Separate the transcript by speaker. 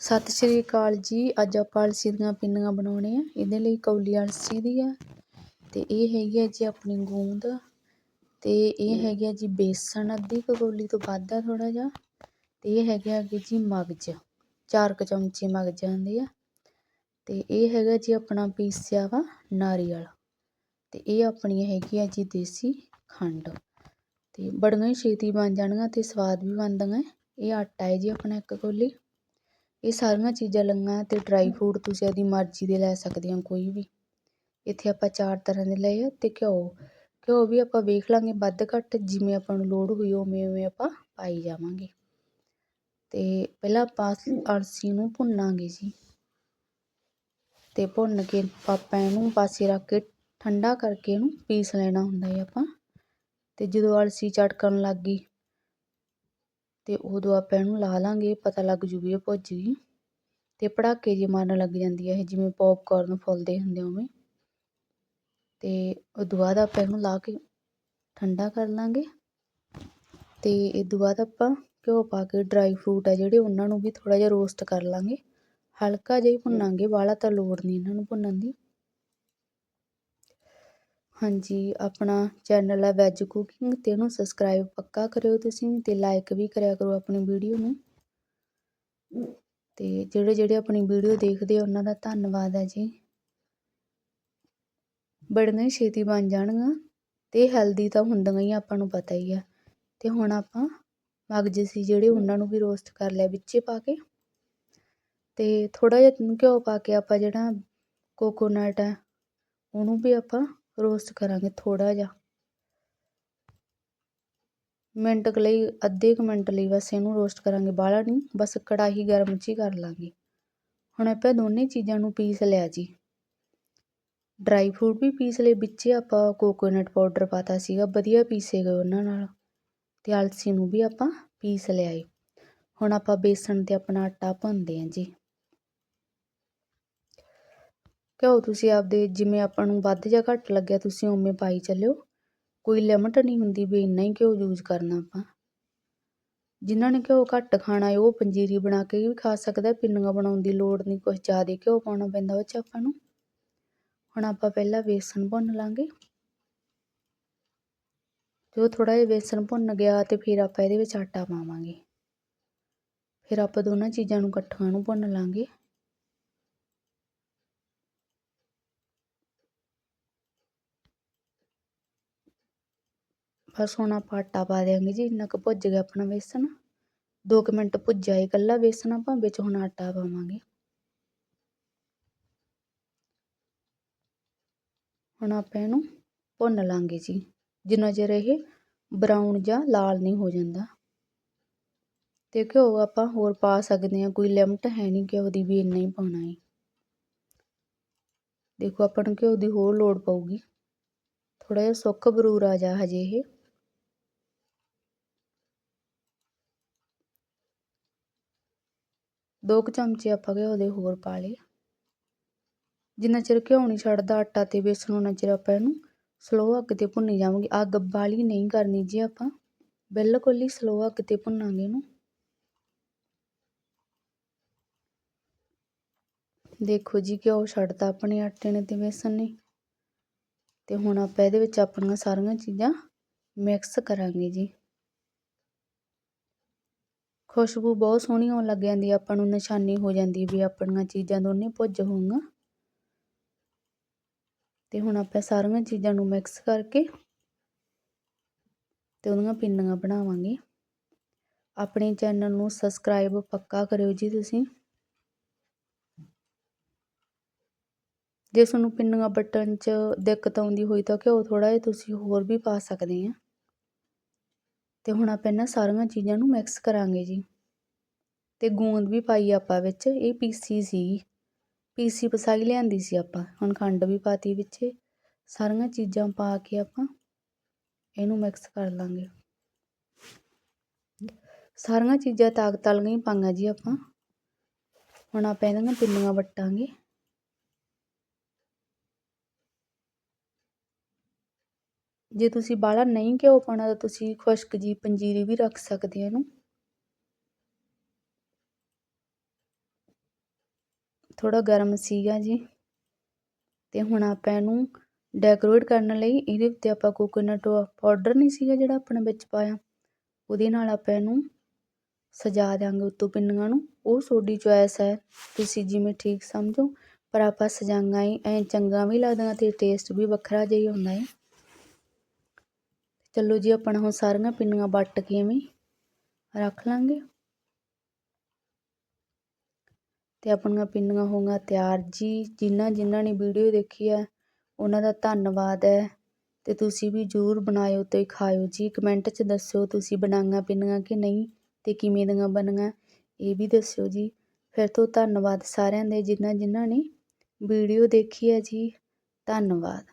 Speaker 1: ਸਤਿ ਸ਼੍ਰੀ ਅਕਾਲ ਜੀ। ਅੱਜ ਆਪਾਂ ਅਲਸੀ ਦੀਆਂ ਪਿੰਨੀਆਂ ਬਣਾਉਣੇ ਆ। ਇਹਦੇ ਲਈ ਕੌਲੀ ਅਲਸੀ ਦੀ ਆ। ਤੇ ਇਹ ਹੈਗੀ ਆ ਜੀ ਆਪਣੀ ਗੂੰਦ। ਤੇ ਇਹ ਹੈਗੀ ਆ ਜੀ ਬੇਸਣ ਅੱਧੀ ਕੌਲੀ ਤੋਂ ਵੱਧ ਆ ਥੋੜਾ ਜਿਹਾ। ਤੇ ਇਹ ਹੈਗੇ ਆ ਜੀ ਮਗਜ। ਚਾਰ ਕੁ ਚਮਚੇ ਮਗਜ ਆਂਦੇ ਆ। ਤੇ ਇਹ ਹੈਗਾ ਜੀ ਆਪਣਾ ਪੀਸਿਆ ਵਾ ਨਾਰੀਅਲ। ਤੇ ਇਹ ਆਪਣੀ ਹੈਗੀ ਆ ਜੀ ਦੇਸੀ ਖੰਡ। ਤੇ ਬੜੀਆਂ ਹੀ ਛੇਤੀ ਬਣ ਜਾਣਗੀਆਂ ਤੇ ਸਵਾਦ ਵੀ ਬਣਦੀਆਂ। ਇਹ ਆਟਾ ਹੈ ਜੀ ਆਪਣਾ ਇੱਕ ਕੌਲੀ। ਇਹ ਸਾਰੀਆਂ ਚੀਜ਼ਾਂ ਲਈਆਂ ਅਤੇ ਡਰਾਈ ਫਰੂਟ ਤੁਸੀਂ ਆਪਦੀ ਮਰਜ਼ੀ ਦੇ ਲੈ ਸਕਦੇ ਹੋ ਕੋਈ ਵੀ। ਇੱਥੇ ਆਪਾਂ ਚਾਰ ਤਰ੍ਹਾਂ ਦੇ ਲਏ ਅਤੇ ਘਿਓ। ਘਿਓ ਵੀ ਆਪਾਂ ਵੇਖ ਲਾਂਗੇ ਵੱਧ ਘੱਟ ਜਿਵੇਂ ਆਪਾਂ ਨੂੰ ਲੋੜ ਹੋਈ ਉਵੇਂ ਉਵੇਂ ਆਪਾਂ ਪਾਈ ਜਾਵਾਂਗੇ। ਅਤੇ ਪਹਿਲਾਂ ਆਪਾਂ ਅਲਸੀ ਨੂੰ ਭੁੰਨਾਂਗੇ ਜੀ। ਅਤੇ ਭੁੰਨ ਕੇ ਆਪਾਂ ਇਹਨੂੰ ਪਾਸੇ ਰੱਖ ਕੇ ਠੰਡਾ ਕਰਕੇ ਇਹਨੂੰ ਪੀਸ ਲੈਣਾ ਹੁੰਦਾ ਹੈ ਆਪਾਂ। ਅਤੇ ਜਦੋਂ ਅਲਸੀ ਚਟਕਣ ਲੱਗ ਗਈ ਤੇ ਉਦੋਂ ਆਪਾਂ ਇਹਨੂੰ ਲਾ ਲਾਂਗੇ, ਪਤਾ ਲੱਗ ਜੂਗੀ ਇਹ ਭੁੱਜ ਗਈ। ਤੇ ਪੜਾਕੇ ਜੇ ਮਾਰਨ ਲੱਗ ਜਾਂਦੀ ਹੈ ਇਹ, ਜਿਵੇਂ ਪੌਪਕਾਰਨ ਫੁੱਲਦੇ ਹੁੰਦੇ ਉਵੇਂ। ਤੇ ਉਦੋਂ ਬਾਅਦ ਆਪਾਂ ਇਹਨੂੰ ਲਾ ਕੇ ਠੰਡਾ ਕਰ ਲਾਂਗੇ। ਤੇ ਤੋਂ ਬਾਅਦ ਆਪਾਂ ਘਿਓ ਪਾ ਕੇ ਡਰਾਈ ਫਰੂਟ ਆ ਜਿਹੜੇ, ਉਹਨਾਂ ਨੂੰ ਵੀ ਥੋੜ੍ਹਾ ਜਿਹਾ ਰੋਸਟ ਕਰ ਲਾਂਗੇ। ਹਲਕਾ ਜਿਹਾ ਹੀ ਭੁੰਨਾਂਗੇ, ਵਾਲਾ ਤਾਂ ਲੋੜ ਨਹੀਂ ਇਹਨਾਂ ਨੂੰ ਭੁੰਨਣ ਦੀ। ਹਾਂਜੀ, ਆਪਣਾ ਚੈਨਲ ਹੈ ਵੈਜ ਕੁਕਿੰਗ ਤੇ ਉਹਨੂੰ ਸਬਸਕ੍ਰਾਈਬ ਪੱਕਾ ਕਰਿਓ ਤੁਸੀਂ ਤੇ ਲਾਈਕ ਵੀ ਕਰਿਆ ਕਰੋ ਆਪਣੀ ਵੀਡੀਓ ਨੂੰ। ਤੇ ਜਿਹੜੇ ਜਿਹੜੇ ਆਪਣੀ ਵੀਡੀਓ ਦੇਖਦੇ ਆ, ਉਹਨਾਂ ਦਾ ਧੰਨਵਾਦ ਹੈ ਜੀ। ਬੜੀਆਂ ਹੀ ਛੇਤੀ ਬਣ ਜਾਣਗੀਆਂ ਤੇ ਹੈਲਦੀ ਤਾਂ ਹੁੰਦੀਆਂ ਹੀ ਆਪਾਂ ਨੂੰ ਪਤਾ ਹੀ ਆ। ਤੇ ਹੁਣ ਆਪਾਂ ਮਗਜ ਸੀ ਜਿਹੜੇ ਉਹਨਾਂ ਨੂੰ ਵੀ ਰੋਸਟ ਕਰ ਲਿਆ ਵਿੱਚੇ ਪਾ ਕੇ। ਤੇ ਥੋੜਾ ਜਿਹਾ ਘਿਓ ਪਾ ਕੇ ਆਪਾਂ ਜਿਹੜਾ ਕੋਕੋਨਟ ਹੈ, ਉਹਨੂੰ ਵੀ ਆਪਾਂ ਰੋਸਟ ਕਰਾਂਗੇ ਥੋੜਾ ਜਿਹਾ। ਮਿੰਟ ਕੁ ਲਈ, ਅੱਧੇ ਕੁ ਮਿੰਟ ਲਈ ਬਸ ਇਹਨੂੰ ਰੋਸਟ ਕਰਾਂਗੇ। ਬਾਹਲਾ ਨਹੀਂ, ਬਸ ਕੜਾਹੀ ਗਰਮ 'ਚ ਹੀ ਕਰ ਲਾਂਗੇ। ਹੁਣ ਆਪਾਂ ਦੋਨੇ ਚੀਜ਼ਾਂ ਨੂੰ ਪੀਸ ਲਿਆ ਜੀ। ਡਰਾਈ ਫਰੂਟ ਵੀ ਪੀਸ ਲਏ। ਵਿੱਚ ਆਪਾਂ ਕੋਕੋਨਟ ਪਾਊਡਰ ਪਾਤਾ ਸੀਗਾ। ਵਧੀਆ ਪੀਸੇ ਗਏ ਉਹਨਾਂ ਨਾਲ। ਤੇ ਅਲਸੀ ਨੂੰ ਵੀ ਆਪਾਂ ਪੀਸ ਲਿਆ ਲਿਆਏ ਹੁਣ ਆਪਾਂ ਬੇਸਣ ਤੇ ਆਪਣਾ ਆਟਾ ਭੁੰਨਦੇ ਆਂ ਜੀ। ਘਿਓ ਤੁਸੀਂ ਆਪਦੇ ਜਿਵੇਂ ਆਪਾਂ ਨੂੰ ਵੱਧ ਜਾਂ ਘੱਟ ਲੱਗਿਆ ਤੁਸੀਂ ਉਵੇਂ ਪਾਈ ਚੱਲਿਓ। ਕੋਈ ਲਿਮਟ ਨਹੀਂ ਹੁੰਦੀ ਵੀ ਇੰਨਾ ਹੀ ਘਿਓ ਯੂਜ਼ ਕਰਨਾ ਆਪਾਂ। ਜਿਨ੍ਹਾਂ ਨੇ ਘਿਓ ਘੱਟ ਖਾਣਾ ਹੈ, ਉਹ ਪੰਜੀਰੀ ਬਣਾ ਕੇ ਵੀ ਖਾ ਸਕਦਾ ਪਿੰਨੀਆਂ ਬਣਾਉਣ ਦੀ ਲੋੜ ਨਹੀਂ ਕੁਝ ਜ਼ਿਆਦਾ ਘਿਓ ਪਾਉਣਾ ਪੈਂਦਾ ਉਹ 'ਚ ਆਪਾਂ ਨੂੰ। ਹੁਣ ਆਪਾਂ ਪਹਿਲਾਂ ਬੇਸਣ ਭੁੰਨ ਲਾਂਗੇ। ਜੋ ਥੋੜਾ ਜਿਹਾ ਬੇਸਣ ਭੁੰਨ ਗਿਆ ਤੇ ਫਿਰ ਆਪਾਂ ਇਹਦੇ ਵਿੱਚ ਆਟਾ ਪਾਵਾਂਗੇ। ਫਿਰ ਆਪਾਂ ਦੋਨਾਂ ਚੀਜ਼ਾਂ ਨੂੰ ਇਕੱਠਿਆਂ ਨੂੰ ਭੁੰਨ ਲਾਂਗੇ। ਬਸ ਹੁਣ ਆਪਾਂ ਆਟਾ ਪਾ ਦਿਆਂਗੇ ਜੀ, ਇੰਨਾ ਕੁ ਭੁੱਜ ਗਿਆ ਆਪਣਾ ਬੇਸਣ ਦੋ ਕੁ ਮਿੰਟ ਭੁੱਜਿਆ ਏ ਇਕੱਲਾ ਬੇਸਣ ਆਪਾਂ, ਵਿੱਚ ਹੁਣ ਆਟਾ ਪਾਵਾਂਗੇ। ਹੁਣ ਆਪਾਂ ਇਹਨੂੰ ਭੁੰਨ ਲਾਂਗੇ ਜੀ। ਜਿੰਨਾ ਚਿਰ ਇਹ ਬਰਾਊਨ ਜਾਂ ਲਾਲ ਨਹੀਂ ਹੋ ਜਾਂਦਾ। ਤੇ ਘਿਓ ਆਪਾਂ ਹੋਰ ਪਾ ਸਕਦੇ ਹਾਂ, ਕੋਈ ਲਿਮਟ ਹੈ ਨਹੀਂ ਘਿਓ ਦੀ ਵੀ ਇੰਨਾ ਹੀ ਪਾਉਣਾ ਹੈ ਦੇਖੋ, ਆਪਾਂ ਨੂੰ ਘਿਓ ਦੀ ਹੋਰ ਲੋੜ ਪਊਗੀ। ਥੋੜਾ ਜਿਹਾ ਸੁੱਕ ਬਰੂਰ ਆ ਜਾ ਹਜੇ ਇਹ। ਦੋ ਕੁ ਚਮਚੇ ਆਪਾਂ ਘਿਓ ਦੇ ਹੋਰ ਪਾ ਲਏ। ਜਿੰਨਾ ਚਿਰ ਘਿਓ ਨਹੀਂ ਛੱਡਦਾ, ਆਟਾ ਤੇ ਬੇਸਣ ਉਹਨਾਂ ਚਿਰ ਆਪਾਂ ਇਹਨੂੰ ਸਲੋ ਅੱਗ ਤੇ ਭੁੰਨੀ ਜਾਵਾਂਗੇ। ਅੱਗ ਬਾਲੀ ਨਹੀਂ ਕਰਨੀ ਜੀ ਆਪਾਂ। ਬਿਲਕੁਲ ਹੀ ਸਲੋ ਅੱਗ ਤੇ ਭੁੰਨਾਂਗੇ ਇਹਨੂੰ। ਦੇਖੋ ਜੀ, ਘਿਓ ਛੱਡਦਾ ਆਪਣੇ ਆਟੇ ਨੇ ਤੇ ਬੇਸਣ ਨੇ। ਤੇ ਹੁਣ ਆਪਾਂ ਇਹਦੇ ਵਿੱਚ ਆਪਣੀਆਂ ਸਾਰੀਆਂ ਚੀਜ਼ਾਂ ਮਿਕਸ ਕਰਾਂਗੇ ਜੀ। ਖੁਸ਼ਬੂ ਬਹੁਤ ਸੋਹਣੀ ਆਉਣ ਲੱਗ ਜਾਂਦੀ ਆਪਾਂ ਨੂੰ ਨਿਸ਼ਾਨੀ ਹੋ ਜਾਂਦੀ ਵੀ ਆਪਣੀਆਂ ਚੀਜ਼ਾਂ ਦੋਨੇ ਭੁੱਜ ਹੋਊਗਾ ਤੇ ਹੁਣ ਆਪਾਂ ਸਾਰੀਆਂ ਚੀਜ਼ਾਂ ਨੂੰ ਮਿਕਸ ਕਰਕੇ ਤੇ ਉਹਦੀਆਂ ਪਿੰਨੀਆਂ ਬਣਾਵਾਂਗੇ। ਆਪਣੇ ਚੈਨਲ ਨੂੰ ਸਬਸਕ੍ਰਾਈਬ ਪੱਕਾ ਕਰਿਓ ਜੀ ਤੁਸੀਂ। ਜੇ ਤੁਹਾਨੂੰ ਪਿੰਨੀਆਂ ਬਟਨ 'ਚ ਦਿੱਕਤ ਆਉਂਦੀ ਹੋਈ ਤਾਂ ਘਿਓ ਥੋੜਾ ਜਿਹਾ ਤੁਸੀਂ ਹੋਰ ਵੀ ਪਾ ਸਕਦੇ ਆ। ਅਤੇ ਹੁਣ ਆਪਾਂ ਇਹਨਾਂ ਸਾਰੀਆਂ ਚੀਜ਼ਾਂ ਨੂੰ ਮਿਕਸ ਕਰਾਂਗੇ ਜੀ। ਅਤੇ ਗੂੰਦ ਵੀ ਪਾਈ ਆਪਾਂ ਵਿੱਚ, ਇਹ ਪੀਸੀ ਸੀ ਪੀਸੀ ਪਸਾਈ ਲਿਆਂਦੀ ਸੀ ਆਪਾਂ। ਹੁਣ ਖੰਡ ਵੀ ਪਾਤੀ ਵਿੱਚ। ਸਾਰੀਆਂ ਚੀਜ਼ਾਂ ਪਾ ਕੇ ਆਪਾਂ ਇਹਨੂੰ ਮਿਕਸ ਕਰ ਲਾਂਗੇ। ਸਾਰੀਆਂ ਚੀਜ਼ਾਂ ਤਾਕਤ ਵਾਲੀਆਂ ਹੀ ਪਾਈਆਂ ਜੀ ਆਪਾਂ। ਹੁਣ ਆਪਾਂ ਇਹਨਾਂ ਪਿੰਨੀਆਂ ਵੱਟਾਂਗੇ। ਜੇ ਤੁਸੀਂ ਬਾਹਲਾ ਨਹੀਂ ਘਿਓ ਪਾਉਣਾ ਤਾਂ ਤੁਸੀਂ ਖੁਸ਼ਕ ਜੀ ਪੰਜੀਰੀ ਵੀ ਰੱਖ ਸਕਦੇ ਹੋ ਇਹਨੂੰ। ਥੋੜ੍ਹਾ ਗਰਮ ਸੀਗਾ ਜੀ। ਅਤੇ ਹੁਣ ਆਪਾਂ ਇਹਨੂੰ ਡੈਕੋਰੇਟ ਕਰਨ ਲਈ ਇਹਦੇ ਉੱਤੇ ਆਪਾਂ ਕੋਕੋਨਟ ਪਾਊਡਰ ਨਹੀਂ ਸੀਗਾ ਜਿਹੜਾ ਆਪਣਾ ਵਿੱਚ ਪਾਇਆ। ਉਹਦੇ ਨਾਲ ਆਪਾਂ ਇਹਨੂੰ ਸਜਾ ਦਿਆਂਗੇ ਉੱਤੋਂ ਪਿੰਨੀਆਂ ਨੂੰ। ਉਹ ਤੁਹਾਡੀ ਚੋਇਸ ਹੈ, ਤੁਸੀਂ ਜਿਵੇਂ ਠੀਕ ਸਮਝੋ। ਪਰ ਆਪਾਂ ਸਜਾਈਆਂ ਹੀ, ਐਂ ਚੰਗਾ ਵੀ ਲੱਗਦਾ ਅਤੇ ਟੇਸਟ ਵੀ ਵੱਖਰਾ ਜਿਹਾ ਹੀ ਹੁੰਦਾ ਹੈ। ਚਲੋ ਜੀ ਆਪਣਾ ਹੁਣ ਸਾਰੀਆਂ ਪਿੰਨੀਆਂ ਵੱਟ ਕੇ ਐਵੇਂ ਰੱਖ ਲਾਂਗੇ। ਅਤੇ ਆਪਣੀਆਂ ਪਿੰਨੀਆਂ ਹੋ ਗਈਆਂ ਤਿਆਰ ਜੀ। ਜਿਨ੍ਹਾਂ ਜਿਨ੍ਹਾਂ ਨੇ ਵੀਡੀਓ ਦੇਖੀ ਹੈ, ਉਹਨਾਂ ਦਾ ਧੰਨਵਾਦ ਹੈ। ਅਤੇ ਤੁਸੀਂ ਵੀ ਜ਼ਰੂਰ ਬਣਾਇਓ ਅਤੇ ਖਾਇਓ ਜੀ। ਕਮੈਂਟ 'ਚ ਦੱਸਿਓ ਤੁਸੀਂ ਬਣਾਈਆਂ ਪਿੰਨੀਆਂ ਕਿ ਨਹੀਂ ਅਤੇ ਕਿਵੇਂ ਦੀਆਂ ਬਣੀਆਂ, ਇਹ ਵੀ ਦੱਸਿਓ ਜੀ। ਫਿਰ ਤੋਂ ਧੰਨਵਾਦ ਸਾਰਿਆਂ ਦੇ ਜਿਨ੍ਹਾਂ ਜਿਨ੍ਹਾਂ ਨੇ ਵੀਡੀਓ ਦੇਖੀ ਹੈ ਜੀ। ਧੰਨਵਾਦ।